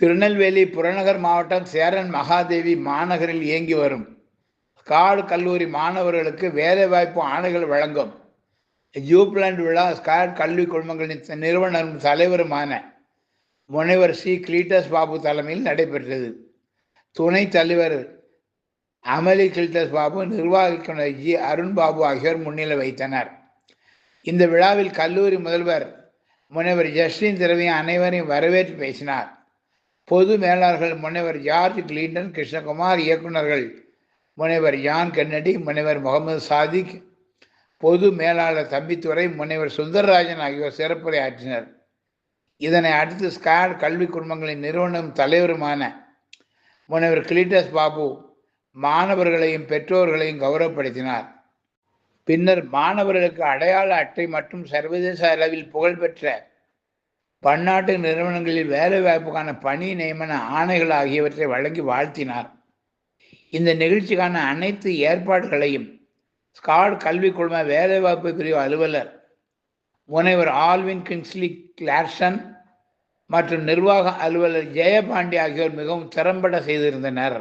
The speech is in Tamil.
திருநெல்வேலி புறநகர் மாவட்டம் சேரன் மகாதேவி மாநகரில் இயங்கி வரும். ஸ்காட் கல்லூரி மாணவர்களுக்கு வேலைவாய்ப்பு ஆணைகள் வழங்கும். ஜூப்லாண்ட் விழா ஸ்காட் கல்வி குழுமங்களின் நிறுவனரும் தலைவருமான முனைவர் சி. கிளீட்டஸ் பாபு தலைமையில் நடைபெற்றது. துணைத் தலைவர் அமலி கில்டஸ் பாபு நிர்வாகிக்குனர் ஜி. அருண் பாபு ஆகியோர் முன்னிலை வைத்தனர் இந்த விழாவில் கல்லூரி முதல்வர் முனைவர் ஜஸ்டின் திரவியம் அனைவரையும் வரவேற்று பேசினார். பொது மேலாளர்கள் முனைவர் ஜார்ஜ் கிளீண்டன் கிருஷ்ணகுமார் இயக்குநர்கள் முனைவர் யான் கென்னடி முனைவர் முகமது சாதிக் பொது மேலாளர் தம்பித்துறை முனைவர் சுந்தரராஜன் ஆகியோர் சிறப்புரை ஆற்றினர். இதனை அடுத்து ஸ்காட் கல்வி குடும்பங்களின் நிறுவனம் தலைவருமான முனைவர் கிளீட்டஸ் பாபு மாணவர்களையும் பெற்றோர்களையும் கௌரவப்படுத்தினார். பின்னர் மாணவர்களுக்கு அடையாள அட்டை மற்றும் சர்வதேச அளவில் புகழ்பெற்ற பன்னாட்டு நிறுவனங்களில் வேலைவாய்ப்புக்கான பணி நியமன ஆணைகள் ஆகியவற்றை வழங்கி வாழ்த்தினார். இந்த நிகழ்ச்சிக்கான அனைத்து ஏற்பாடுகளையும் ஸ்காட் கல்விக் குழும வேலைவாய்ப்பு பிரிவு அலுவலர் முனைவர் ஆல்வின் கிங்ஸ்லி கிளார்சன் மற்றும் நிர்வாக அலுவலர் ஜெயபாண்டி ஆகியோர் மிகவும் திறம்பட செய்திருந்தனர்.